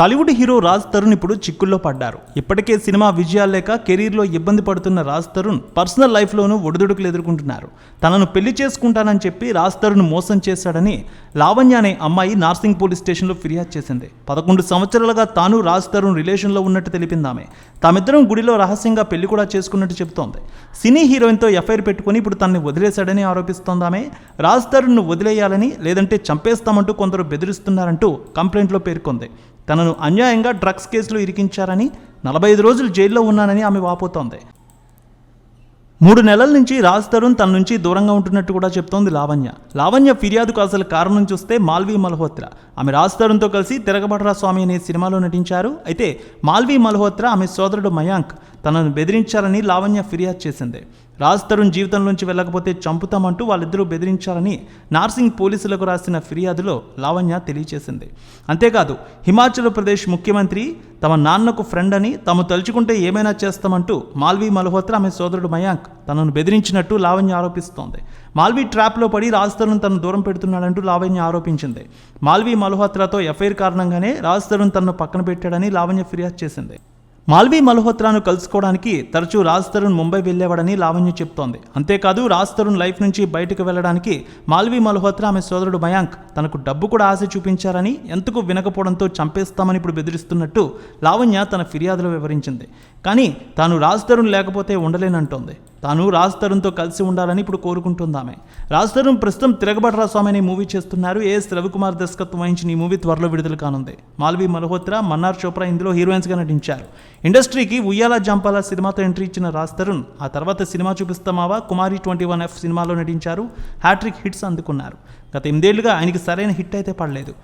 Tollywood hero Raj Tarun ఇప్పుడు చిక్కుల్లో పడ్డారు. ఇప్పటికే సినిమా విజయాలు లేక కెరీర్లో ఇబ్బంది పడుతున్న రాజ్ తరుణ్ పర్సనల్ లైఫ్లోనూ ఒడిదుడుకులు ఎదుర్కొంటున్నారు. తనను పెళ్ళి చేసుకుంటానని చెప్పి రాజ్ తరుణ్ మోసం చేశాడని లావణ్య అనే అమ్మాయి నార్సింగ్ పోలీస్ స్టేషన్లో ఫిర్యాదు చేసింది. పదకొండు సంవత్సరాలుగా తాను రాజ్ తరుణ్ రిలేషన్లో ఉన్నట్టు తెలిపింది ఆమె తామిద్దరం గుడిలో రహస్యంగా పెళ్ళి కూడా చేసుకున్నట్టు చెబుతోంది. సినీ హీరోయిన్తో ఎఫ్ఐఆర్ పెట్టుకుని ఇప్పుడు తనని వదిలేశాడని ఆరోపిస్తోంది ఆమె రాజ్ తరుణ్ను వదిలేయాలని లేదంటే చంపేస్తామంటూ కొందరు బెదిరిస్తున్నారంటూ కంప్లైంట్లో పేర్కొంది. తనను అన్యాయంగా డ్రగ్స్ కేసులో ఇరికించారని నలభై ఐదు రోజులు జైల్లో ఉన్నానని ఆమె వాపోతోంది. మూడు నెలల నుంచి రాజ్ తరుణ్ తన నుంచి దూరంగా ఉంటున్నట్టు కూడా చెప్తోంది లావణ్య. లావణ్య ఫిర్యాదుకు అసలు కారణం చూస్తే మాల్వీ మల్హోత్రా. ఆమె రాజ్ తరుణ్తో కలిసి తిరగబడరా స్వామి అనే సినిమాలో నటించారు. అయితే మాల్వీ మల్హోత్రా ఆమె సోదరుడు మయాంక్. తనను బెదిరించారని లావణ్య ఫిర్యాదు చేసింది. రాజ్ తరుణ్ జీవితంలోంచి వెళ్ళకపోతే చంపుతామంటూ వాళ్ళిద్దరూ బెదిరించారని నార్సింగ్ పోలీసులకు రాసిన ఫిర్యాదులో లావణ్య తెలియచేసింది. అంతేకాదు హిమాచల్ ప్రదేశ్ ముఖ్యమంత్రి తమ నాన్నకు ఫ్రెండ్ అని తాము తలుచుకుంటే ఏమైనా చేస్తామంటూ మాల్వీ మల్హోత్రా ఆమె సోదరుడు మయాంక్ తనను బెదిరించినట్టు లావణ్య ఆరోపిస్తోంది. మాల్వీ ట్రాప్లో పడి రాజ్ తరుణ్ తనను దూరం పెడుతున్నాడంటూ లావణ్య ఆరోపించింది. మాల్వీ మల్హోత్రాతో ఎఫ్ఐఆర్ కారణంగానే రాజ్ తరుణ్ తనను పక్కన పెట్టాడని లావణ్య ఫిర్యాదు చేసింది. మాల్వీ మల్హోత్రాను కలుసుకోవడానికి తరచూ రాజ్ తరుణ్ ముంబై వెళ్ళేవాడని లావణ్య చెప్తోంది. అంతేకాదు రాజ్ తరుణ్ లైఫ్ నుంచి బయటకు వెళ్ళడానికి మాల్వీ మల్హోత్రా ఆమె సోదరుడు మయాంక్ తనకు డబ్బు కూడా ఆశ చూపించారని ఎందుకు వినకపోవడంతో చంపేస్తామని ఇప్పుడు బెదిరిస్తున్నట్టు లావణ్య తన ఫిర్యాదులో వివరించింది. కానీ తాను రాజ్ తరుణ్ లేకపోతే ఉండలేనంటోంది. తాను రాజ్ తరుణ్తో కలిసి ఉండాలని ఇప్పుడు కోరుకుంటుంది ఆమె రాజ్ తరుణ్ ప్రస్తుతం తిరగబడరా స్వామి అనే మూవీ చేస్తున్నారు. ఏఎస్ రవికుమార్ దర్శకత్వం వహించిన ఈ మూవీ త్వరలో విడుదల కానుంది. మాల్వి మల్హోత్రా మన్నార్ చోప్రా ఇందులో హీరోయిన్స్గా నటించారు. ఇండస్ట్రీకి ఉయ్యాల జంపాల సినిమాతో ఎంట్రీ ఇచ్చిన రాజ్ తరుణ్ ఆ తర్వాత సినిమా చూపిస్తామావా కుమారి ట్వంటీ వన్ ఎఫ్ సినిమాలో నటించారు. హ్యాట్రిక్ హిట్స్ అందుకున్నారు. గత ఎనిమిదేళ్ళుగా ఆయనకి సరైన హిట్ అయితే పడలేదు.